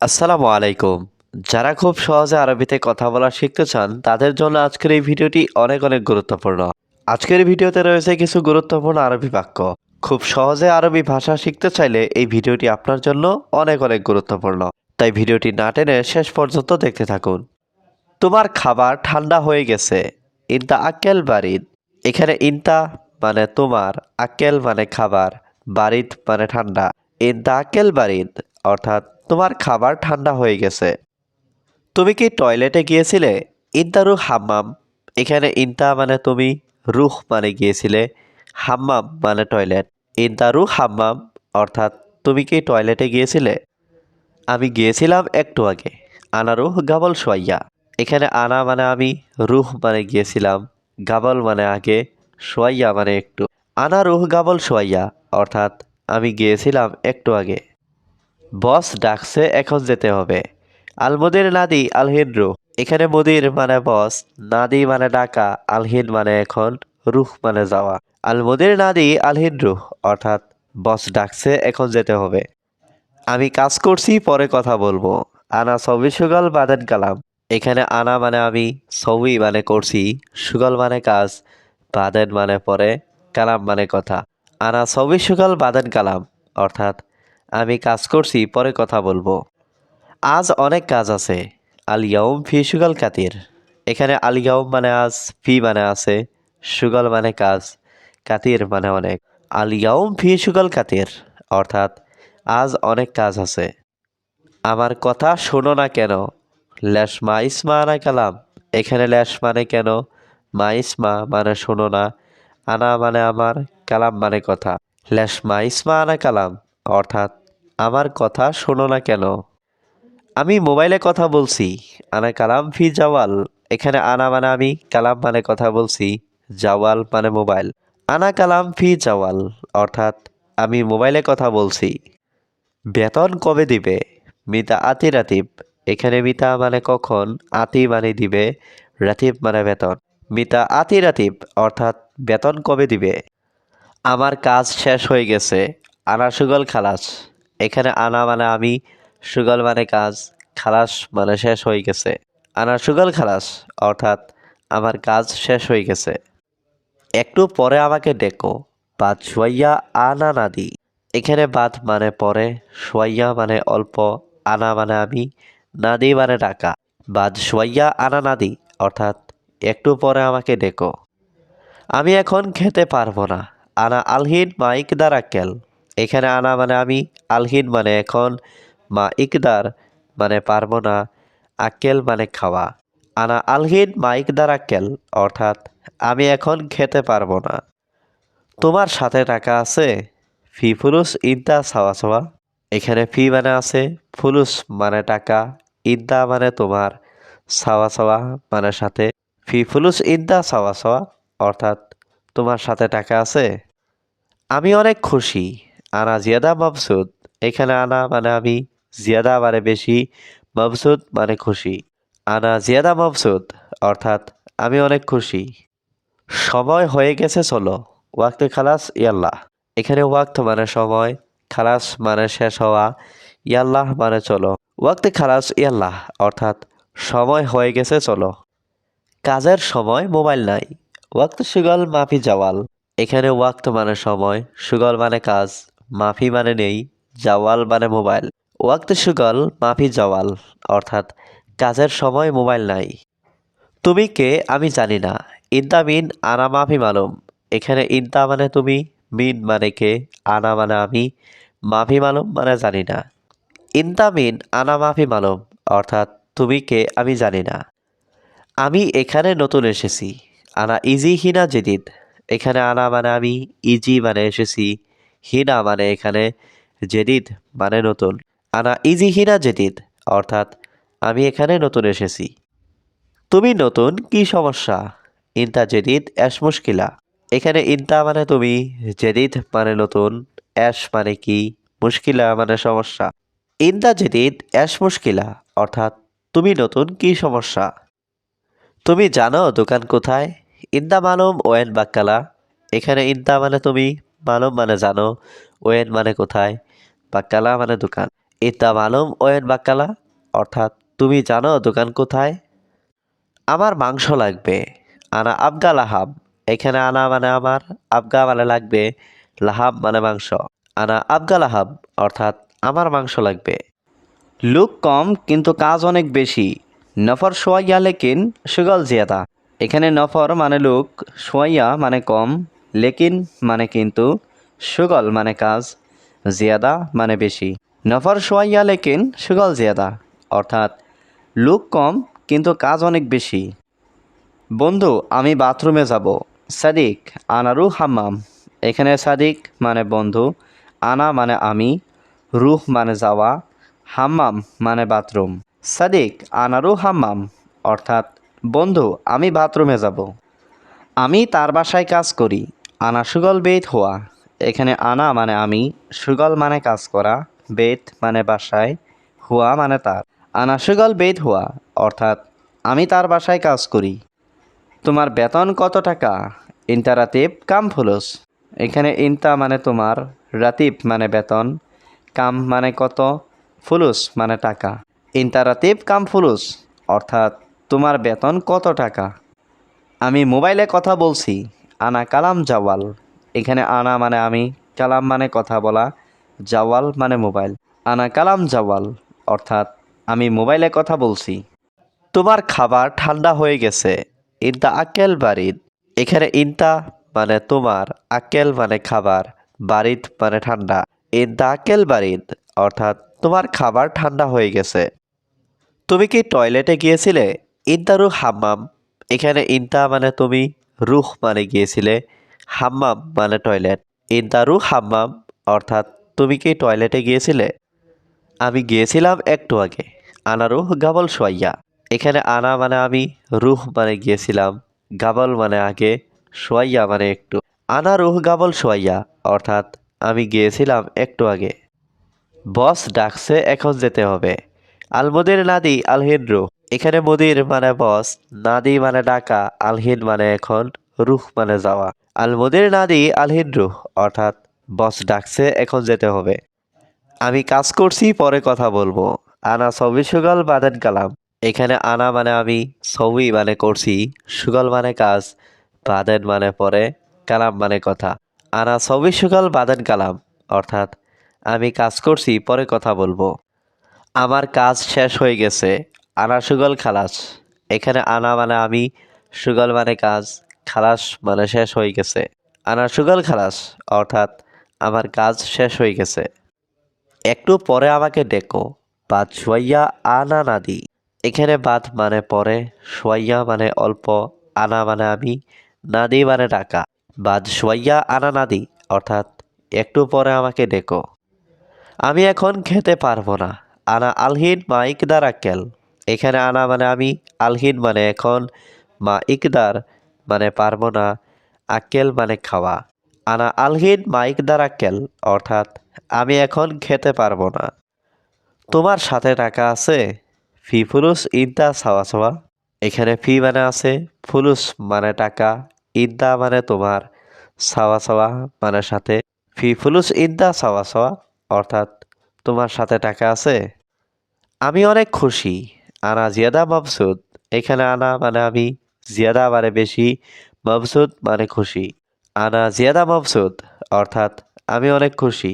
আসসালামু আলাইকুম। যারা খুব সহজে আরবিতে কথা বলা শিখতে চান, তাদের জন্য আজকের এই ভিডিওটি অনেক অনেক গুরুত্বপূর্ণ। আজকের ভিডিওতে রয়েছে কিছু গুরুত্বপূর্ণ আরবি বাক্য। খুব সহজে আরবি ভাষা শিখতে চাইলে এই ভিডিওটি আপনার জন্য অনেক অনেক গুরুত্বপূর্ণ। তাই ভিডিওটি না টেনে শেষ পর্যন্ত দেখতে থাকুন। তোমার খাবার ঠান্ডা হয়ে গেছে। ইনতা আক্কেল বারিদ। এখানে ইনতা মানে তোমার, আক্কেল মানে খাবার, বারিদ মানে ঠান্ডা। ইনতা আক্কেল বারিদ অর্থাৎ তোমার খাবার ঠান্ডা হয়ে গেছে। তুমি কি টয়লেটে গিয়েছিলে? ইনতা রুহ হাম্মাম, এখানে ইন্তা মানে তুমি রুহ মানে গিয়েছিলে। হাম্মাম মানে টয়লেট। ইনতা রুহ হাম্মাম অর্থাৎ তুমি কি টয়লেটে গিয়েছিলে? আমি গিয়েছিলাম একটু আগে। আনা রুহ গাবল সোয়াইয়া। এখানে আনা মানে আমি, রুহ মানে গিয়েছিলাম। গাবল মানে আগে, সোয়াইয়া মানে একটু। আনা রুহ গাবল সোয়াইয়া, অর্থাৎ আমি গিয়েছিলাম একটু আগে। বস ডাকছে, এখন যেতে হবে। আলমদির নাদি আলহিন রুহ এখানে মুদির মানে বস, নাদি মানে ডাকা আলহিন মানে এখন রুহ মানে যাওয়া। আলমদির নাদি আলহিন রুহ অর্থাৎ বস ডাকছে, এখন যেতে হবে। আমি কাজ করছি, পরে কথা বলব। আনা সবই সুগল বাদেন কালাম। এখানে আনা মানে আমি সবই মানে করছি, সুগল মানে কাজ, বাদেন মানে পরে, কালাম মানে কথা। আনা সবই সুগল বাদেন কালাম, অর্থাৎ আমি কাজ করছি, পরে কথা বলব। আজ অনেক কাজ আছে। আলিয়াউম ফি সুগল কাতির। এখানে আলিয়াউম মানে আজ, ফি মানে আছে, সুগল মানে কাজ, কাতির মানে অনেক। আলিয়াউম ফি সুগল কাতির, অর্থাৎ আজ অনেক কাজ আছে। আমার কথা শোনো না কেন? লেশমা ইসমা আনা কালাম। এখানে লেশ মানে কেন? মা ইসমা মানে শোনো না, আনা মানে আমার, কালাম মানে কথা। লেশমা ইসমা আনা কালাম, অর্থাৎ আমার কথা শোনো না কেন? আমি মোবাইলে কথা বলছি। আনা কালাম ফি জাওয়াল। এখানে আনা মানে আমি, কালাম মানে কথা বলছি। জাওয়াল মানে মোবাইল। আনা কালাম ফি জাওয়াল, অর্থাৎ আমি মোবাইলে কথা বলছি। বেতন কবে দিবে? মিতা আতি রাতিব। এখানে মিতা মানে কখন? আতি মানে দিবে। রাতিব মানে বেতন। মিতা আতি রাতিব, অর্থাৎ বেতন কবে দিবে? আমার কাজ শেষ হয়ে গেছে। আনা সুগল খালাস। এখানে আনা মানে আমি, সুগল মানে কাজ, খালাস মানে শেষ হয়ে গেছে। আনা সুগল খালাস, অর্থাৎ আমার কাজ শেষ হয়ে গেছে। একটু পরে আমাকে ডেকো, বাদ সোয়াইয়া আনা নাদি। এখানে বাদ মানে পরে সোয়াইয়া মানে অল্প, আনা মানে আমি, নাদি মানে ডাকা। বাদ সোয়াইয়া আনা নাদি, অর্থাৎ একটু পরে আমাকে ডেকো। আমি এখন খেতে পারব না। আনা আলহিন মাইক ইকদার আক্কেল এখানে আনা মানে আমি আলহিন মানে এখন, মা ইকদার মানে পারব না, আক্কেল মানে খাওয়া। আনা আলহিন, মা ইকদার, আক্কেল, অর্থাৎ আমি এখন খেতে পারব না। তোমার সাথে টাকা আছে? ফি, ফুলুস, ইদ্দা, সাওয়া সাওয়া এখানে ফি মানে আছে, ফুলুস মানে টাকা, ইদ্দা মানে তোমার, সাওয়া সাওয়া মানে সাথে। ফি, ফুলুস, ইদ্দা, সাওয়া সাওয়া অর্থাৎ তোমার সাথে টাকা আছে। আমি অনেক খুশি। আনা জিয়াদা মবসুদ। এখানে আনা মানে আমি, জিয়াদা মানে বেশি, মবসুদ মানে খুশি। আনা জিয়াদা মবসুদ, অর্থাৎ আমি অনেক খুশি। সময় হয়ে গেছে, চলো। ওয়াক্তে খালাস, ইয়াল্লাহ। এখানে ওয়াক্ত মানে সময়, খালাস মানে শেষ হওয়া, ইয়াল্লাহ মানে চলো। ওয়াক্তে খালাস, ইয়াল্লাহ, অর্থাৎ সময় হয়ে গেছে, চলো। কাজের সময় মোবাইল নাই। ওয়াক্ত সুগল মাফি জাওয়াল। এখানে ওয়াক্ত মানে সময়, সুগল মানে কাজ। মাফি মানে নেই, জাওয়াল মানে মোবাইল। ওয়াক্ত সুগল, মাফি জওয়াল, অর্থাৎ কাজের সময় মোবাইল নাই। তুমি কে আমি জানি না। ইন্তা মিন, আনা মাফি মালুম। এখানে ইন্তা মানে তুমি, মিন মানে কে, আনা মানে আমি, মাফি মালুম মানে জানি না। ইন্তা মিন, আনা মাফি মালুম, অর্থাৎ তুমি কে আমি জানি না। আমি এখানে নতুন এসেছি। আনা ইজি হিনা জেদিদ এখানে আনা মানে আমি, ইজি মানে এসেছি। হিনা মানে এখানে জেদিদ মানে নতুন। আনা ইজি হিনা জেদিদ, অর্থাৎ আমি এখানে নতুন এসেছি। তুমি নতুন, কি সমস্যা? ইনতা জেদিদ, অ্যাশ মুশকিলা। এখানে ইনতা মানে তুমি, জেদিদ মানে নতুন, অ্যাশ মানে কি? মুশকিলা মানে সমস্যা। ইনতা জেদিদ, অ্যাশ মুশকিলা, অর্থাৎ তুমি নতুন, কি সমস্যা? তুমি জানো দোকান কোথায়? ইন্দা মালুম ওয়েন বাক্কালা। এখানে ইন্দা মানে তুমি মালুম মানে জানো, ওয়েন মানে কোথায়? বাক্কালা মানে দোকান। ইতা মালুম, ওয়েন বাক্কালা অর্থাৎ তুমি জানো দোকান কোথায়? আমার মাংস লাগবে। আনা আবগা লাহাব। এখানে আনা মানে আমার, আবগা মানে লাগবে। লাহাব মানে মাংস। আনা আবগা লাহাব, অর্থাৎ আমার মাংস লাগবে। লুক কম, কিন্তু কাজ অনেক বেশি। নফর সোয়াইয়া লেকিন সুগল জিয়াদা। এখানে নফর মানে লুক, সোয়াইয়া মানে কম। লেকিন মানে কিন্তু সুগল মানে কাজ, জিয়াদা মানে বেশি। নফর সোয়াইয়া লেকিন সুগল জিয়াদা, অর্থাৎ লুক কম কিন্তু কাজ অনেক বেশি। বন্ধু, আমি বাথরুমে যাব। সাদিক, আনারু হাম্মাম। এখানে সাদিক মানে বন্ধু, আনা মানে আমি, রুহ মানে যাওয়া, হাম্মাম মানে বাথরুম। সাদিক, আনারু হাম্মাম, অর্থাৎ বন্ধু, আমি বাথরুমে যাব। আমি তার বাসায় কাজ করি। আনা সুগল বেত হওয়া এখানে আনা মানে আমি, সুগল মানে কাজ করা বেত মানে বাসায়, হুয়া মানে তার। আনা সুগল বেত হওয়া অর্থাৎ আমি তার বাসায় কাজ করি। তোমার বেতন কত টাকা? ইন্টা রাতিব কাম ফুলুস। এখানে ইন্টা মানে তোমার, রাতিব মানে বেতন, কাম মানে কত? ফুলুস মানে টাকা। ইন্টা রাতিব কাম ফুলুস, অর্থাৎ তোমার বেতন কত টাকা? আমি মোবাইলে কথা বলছি। আনা কালাম জাওয়াল। এখানে আনা মানে আমি, কালাম মানে কথা বলা, জাওয়াল মানে মোবাইল। আনা কালাম জাওয়াল, অর্থাৎ আমি মোবাইলে কথা বলছি। তোমার খাবার ঠান্ডা হয়ে গেছে, ইনতা আকেল বারিদ। এখানে ইনতা মানে তোমার, আকেল মানে খাবার, বারিদ মানে ঠান্ডা। ইনতা আকেল বারিদ, অর্থাৎ তোমার খাবার ঠান্ডা হয়ে গেছে। তুমি কি টয়লেটে গিয়েছিলে? ইন্তারু হাম্মাম, এখানে ইন্তা মানে তুমি রুহ মানে গিয়েছিলে, হাম্মাম মানে টয়লেট। ইন্তারু হাম্মাম, অর্থাৎ তুমি কি টয়লেটে গিয়েছিলে? আমি গিয়েছিলাম একটু আগে আনারুহ গাবল সোয়াইয়া। এখানে আনা মানে আমি, রুহ মানে গিয়েছিলাম, গাবল মানে আগে, সোয়াইয়া মানে একটু। আনা রুহ গাবল সোয়াইয়া, অর্থাৎ আমি গিয়েছিলাম একটু আগে। বস ডাকছে, এখন যেতে হবে। আলমদির নাদি, আলহিন এখানে মুদির মানে বস, নাদি মানে ডাকা, আলহিন মানে এখন রুহ মানে যাওয়া। আলমদির নাদি, আলহিন রুহ, অর্থাৎ বস ডাকছে, এখন যেতে হবে। আমি কাজ করছি, পরে কথা বলব। আনা সবই সুগল, বাদেন, কালাম। এখানে আনা মানে আমি সবই মানে করছি, সুগল মানে কাজ, বাদেন মানে পরে, কালাম মানে কথা। আনা সবই সুগল, বাদেন, কালাম, অর্থাৎ আমি কাজ করছি, পরে কথা বলব। আমার কাজ শেষ হয়ে গেছে। আনা সুগল খালাস। এখানে আনা মানে আমি, সুগল মানে কাজ, খালাস মানে শেষ হয়ে গেছে। আনা সুগল খালাস, অর্থাৎ আমার কাজ শেষ হয়ে গেছে। একটু পরে আমাকে ডেকো, বাদ সোয়াইয়া আনা নাদি এখানে বাদ মানে পরে সোয়াইয়া মানে অল্প, আনা মানে আমি নাদি মানে ডাকা। বাদ সোয়াইয়া আনা নাদি অর্থাৎ একটু পরে আমাকে ডেকো। আমি এখন খেতে পারব না। আনা আলহিন মাইক ইকদার আক্কেল এখানে আনা মানে আমি আলহিন মানে এখন, মা ইকদার মানে পারব না, আক্কেল মানে খাওয়া। আনা আলহিন, মা ইকদার, আক্কেল, অর্থাৎ আমি এখন খেতে পারব না। তোমার সাথে টাকা আছে? ফি, ফুলুস ইনতা সাওয়া সাওয়া। এখানে ফি মানে আছে, ফুলুস মানে টাকা ইনতা মানে তোমার, সাওয়া সাওয়া মানে সাথে। ফি, ফুলুস ইনতা সাওয়া সাওয়া, অর্থাৎ তোমার সাথে টাকা আছে। আমি অনেক খুশি। আনা জিয়াদা মবসুদ। এখানে আনা মানে আমি, জিয়াদা মানে বেশি, মবসুদ মানে খুশি। আনা জিয়াদা মবসুদ, অর্থাৎ আমি অনেক খুশি।